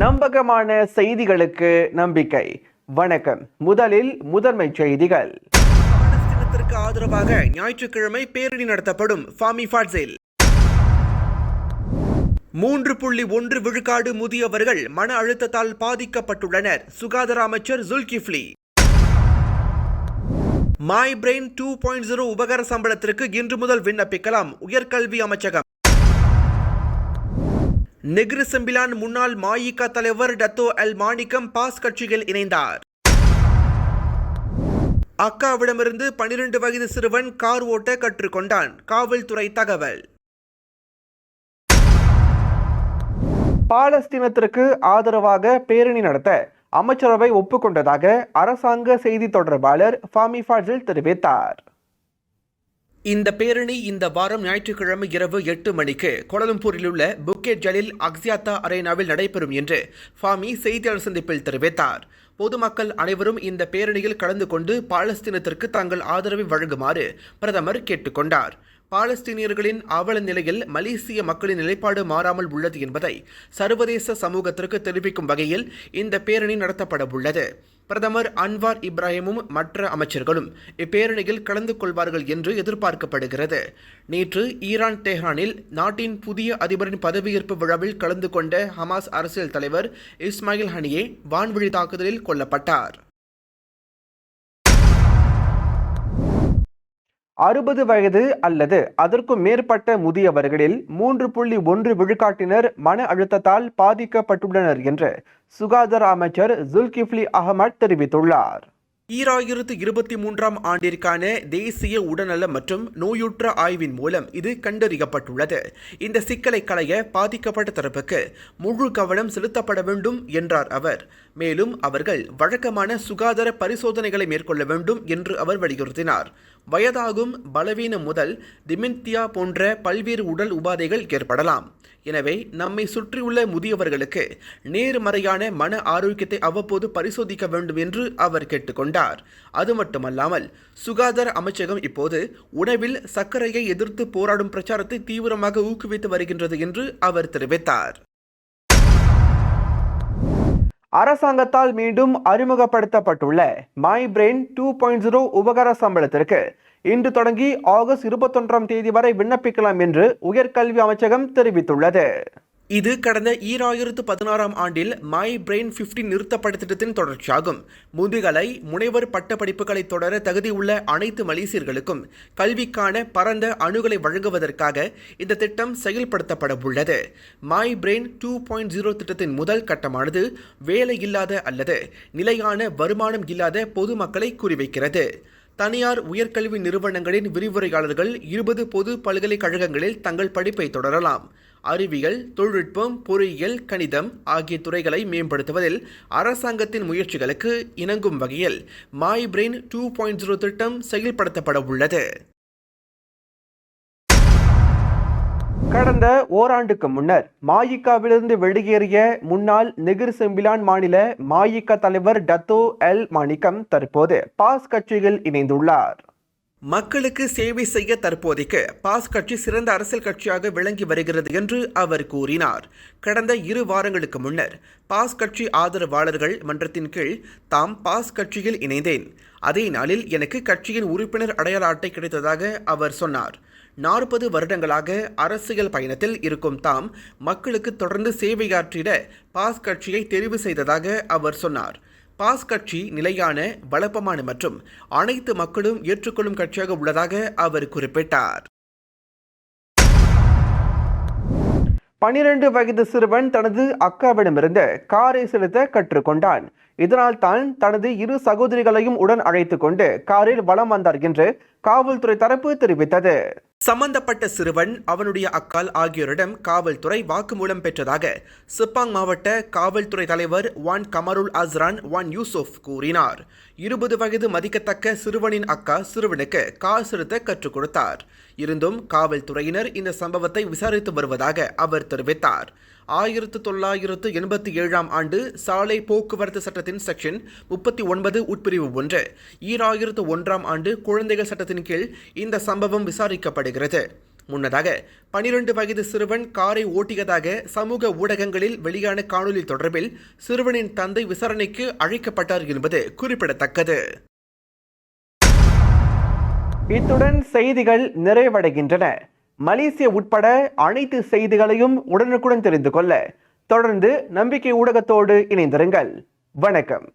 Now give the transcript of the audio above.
நம்பகமான செய்திகளுக்கு நம்பிக்கை. வணக்கம். முதலில் முதன்மை செய்திகள். பாலஸ்தீனத்திற்கு ஆதரவாக ஞாயிற்றுக்கிழமை பேரணி நடத்தப்படும் ஃபாமி ஃபாட்ஸில். மூன்று புள்ளி ஒன்று விழுக்காடு முதியவர்கள் மன அழுத்தத்தால் பாதிக்கப்பட்டுள்ளனர் சுகாதார அமைச்சர் Dzulkefly. My brain two point zero உபகர சம்பளத்திற்கு இன்று முதல் விண்ணப்பிக்கலாம் உயர்கல்வி அமைச்சகம். நெக்ரு செம்பிலான் முன்னாள் மாயிகா தலைவர் டத்தோ அல் மாணிக்கம் பாஸ் கட்சியில் இணைந்தார். அக்காவிடமிருந்து பனிரெண்டு வயது சிறுவன் கார் ஓட்ட கற்றுக்கொண்டான். காவல்துறை தகவல். பாலஸ்தீனத்திற்கு ஆதரவாக பேரணி நடத்த அமைச்சரவை ஒப்புக்கொண்டதாக அரசாங்க செய்தி தொடர்பாளர் ஃபாமி ஃபாஜில் தெரிவித்தார். இந்த பேரணி இந்த வாரம் ஞாயிற்றுக்கிழமை இரவு எட்டு மணிக்கு கோலலம்பூரில் உள்ள புக்கே ஜலில் அக்ஸியாத்தா அரேனாவில் நடைபெறும் என்று ஃபாமி செய்தியாளர் சந்திப்பில் தெரிவித்தார். பொதுமக்கள் அனைவரும் இந்த பேரணியில் கலந்து கொண்டு பாலஸ்தீனத்திற்கு தங்கள் ஆதரவை வழங்குமாறு பிரதமர் கேட்டுக்கொண்டார். பாலஸ்தீனியர்களின் அவல நிலையில் மலேசிய மக்களின் நிலைப்பாடு மாறாமல் உள்ளது என்பதை சர்வதேச சமூகத்திற்கு தெரிவிக்கும் வகையில் இந்த பேரணி நடத்தப்பட உள்ளது பிரதமர் அன்வார் இப்ராஹிமும் மற்ற அமைச்சர்களும் இப்பேரணியில் கலந்து கொள்வார்கள் என்று எதிர்பார்க்கப்படுகிறது. நேற்று ஈரான் தெஹ்ரானில் நாட்டின் புதிய அதிபரின் பதவியேற்பு விழாவில் கலந்து கொண்ட ஹமாஸ் அரசியல் தலைவர் இஸ்மாயில் ஹனியே வான்வழி தாக்குதலில் கொல்லப்பட்டார். அறுபது வயது அல்லது அதற்கும் மேற்பட்ட முதியவர்களில் மூன்று புள்ளி ஒன்று விழுக்காட்டினர் மன அழுத்தத்தால் பாதிக்கப்பட்டுள்ளனர் என்று சுகாதார அமைச்சர் ஜுல்கிஃப்லி அகமட் தெரிவித்துள்ளார். ஈராயிரத்து இருபத்தி மூன்றாம் ஆண்டிற்கான தேசிய உடல்நல மற்றும் நோயுற்ற ஆய்வின் மூலம் இது கண்டறியப்பட்டுள்ளது. இந்த சிக்கலை களைய பாதிக்கப்பட்ட தரப்புக்கு முழு கவனம் செலுத்தப்பட வேண்டும் என்றார் அவர். மேலும் அவர்கள் வழக்கமான சுகாதார பரிசோதனைகளை மேற்கொள்ள வேண்டும் என்று அவர் வலியுறுத்தினார். வயதாகும் பலவீனம் முதல் டிமென்தியா போன்ற பல்வேறு உடல் உபாதைகள் ஏற்படலாம். எனவே நம்மை சுற்றியுள்ள முதியவர்களுக்கு நேர்மறையான மன ஆரோக்கியத்தை அவ்வப்போது பரிசோதிக்க வேண்டும் என்று அவர் கேட்டுக்கொண்டார். அது மட்டுமல்லாமல் சுகாதார அமைச்சகம் இப்போது உணவில் சர்க்கரையை எதிர்த்து போராடும் பிரச்சாரத்தை தீவிரமாக ஊக்குவித்து வருகின்றது என்று அவர் தெரிவித்தார். அரசாங்கத்தால் மீண்டும் அறிமுகப்படுத்தப்பட்டுள்ள my brain two point zero உபகர சம்பளத்திற்கு இன்று தொடங்கி ஆகஸ்ட் இருபத்தொன்றாம் தேதி வரை விண்ணப்பிக்கலாம் என்று உயர்கல்வி அமைச்சகம் தெரிவித்துள்ளது. இது கடந்த ஈராயிரத்து பதினாறாம் ஆண்டில் மை பிரெயின் 15 நிறுத்தப்பட்ட திட்டத்தின் தொடர்ச்சியாகும். முதுகலை முனைவர் பட்ட படிப்புகளை தொடர தகுதியுள்ள அனைத்து மலேசியர்களுக்கும் கல்விக்கான பரந்த அணுகலை வழங்குவதற்காக இந்த திட்டம் செயல்படுத்தப்பட உள்ளது my brain two point zero oh திட்டத்தின் முதல் கட்டமானது வேலை இல்லாத அல்லது நிலையான வருமானம் இல்லாத பொதுமக்களை குறிவைக்கிறது. தனியார் உயர்கல்வி நிறுவனங்களின் விரிவுரையாளர்கள் இருபது பொது பல்கலைக்கழகங்களில் தங்கள் படிப்பை தொடரலாம். அறிவியல் தொழில்நுட்பம் பொறியியல் கணிதம் ஆகிய துறைகளை மேம்படுத்துவதில் அரசாங்கத்தின் முயற்சிகளுக்கு இணங்கும் வகையில் my brain two point zero திட்டம் செயல்படுத்தப்பட உள்ளது கடந்த ஓராண்டுக்கு முன்னர் மாயிக்காவிலிருந்து வெளியேறிய முன்னாள் நெகிர் செம்பிலான் மாநில மாயிக்கா தலைவர் டத்தோ எல். மாணிக்கம் தற்போது பாஸ் கட்சியில் இணைந்துள்ளார். மக்களுக்கு சேவை செய்ய தற்போதைக்கு பாஸ் கட்சி சிறந்த அரசியல் கட்சியாக விளங்கி வருகிறது என்று அவர் கூறினார். கடந்த இரு வாரங்களுக்கு முன்னர் பாஸ் கட்சி ஆதரவாளர்கள் மன்றத்தின் கீழ் தாம் பாஸ் கட்சியில் இணைந்தேன். அதே நாளில் எனக்கு கட்சியின் உறுப்பினர் அடையாள அட்டை கிடைத்ததாக அவர் சொன்னார். நாற்பது வருடங்களாக அரசியல் பயணத்தில் இருக்கும் தாம் மக்களுக்கு தொடர்ந்து சேவையாற்றிட பாஸ் கட்சியை தெரிவு செய்ததாக அவர் சொன்னார். பாஸ் கட்சி நிலையான வளப்பமான மற்றும் அனைத்து மக்களும் ஏற்றுக்கொள்ளும் கட்சியாக உள்ளதாக அவர் குறிப்பிட்டார். பனிரெண்டு வயது சிறுவன் தனது அக்காவிடமிருந்து காரை செலுத்த கற்றுக்கொண்டான் இதனால் தான் தனது இரு சகோதரிகளையும் உடன் அழைத்து கொண்டு காரில் வலம் வந்தார் என்று காவல்துறை தரப்பு தெரிவித்தது. சம்பந்தப்பட்ட சிறுவன் அவனுடைய அக்கால் ஆகியோரிடம் காவல்துறை வாக்குமூலம் பெற்றதாக சிப்பாங் மாவட்ட காவல்துறை தலைவர் வான் கமருல் அஸ்ரான் வான் யூசுப் கூறினார். இருபது வயது மதிக்கத்தக்க சிறுவனின் அக்கா சிறுவனுக்கு கார் செலுத்த கற்றுக் கொடுத்தார். இருந்தும் காவல்துறையினர் இந்த சம்பவத்தை விசாரித்து வருவதாக அவர் தெரிவித்தார். ஆயிரத்து தொள்ளாயிரத்து எண்பத்தி ஏழாம் ஆண்டு சாலை போக்குவரத்து சட்டத்தின் செக்ஷன் முப்பத்தி ஒன்பது உட்பிரிவு ஒன்று. ஈராயிரத்து ஒன்றாம் ஆண்டு குழந்தைகள் சட்டத்தின் கீழ் இந்த சம்பவம் விசாரிக்கப்படுகிறது. முன்னதாக பனிரெண்டு வயது சிறுவன் காரை ஓட்டியதாக சமூக ஊடகங்களில் வெளியான காணொலி தொடர்பில் சிறுவனின் தந்தை விசாரணைக்கு அழைக்கப்பட்டார் என்பது குறிப்பிடத்தக்கது. இத்துடன் செய்திகள் நிறைவடைகின்றன. மலேசிய உட்பட அனைத்து செய்திகளையும் உடனுக்குடன் தெரிந்து கொள்ள தொடர்ந்து நம்பிக்கை ஊடகத்தோடு இணைந்திருங்கள். வணக்கம்.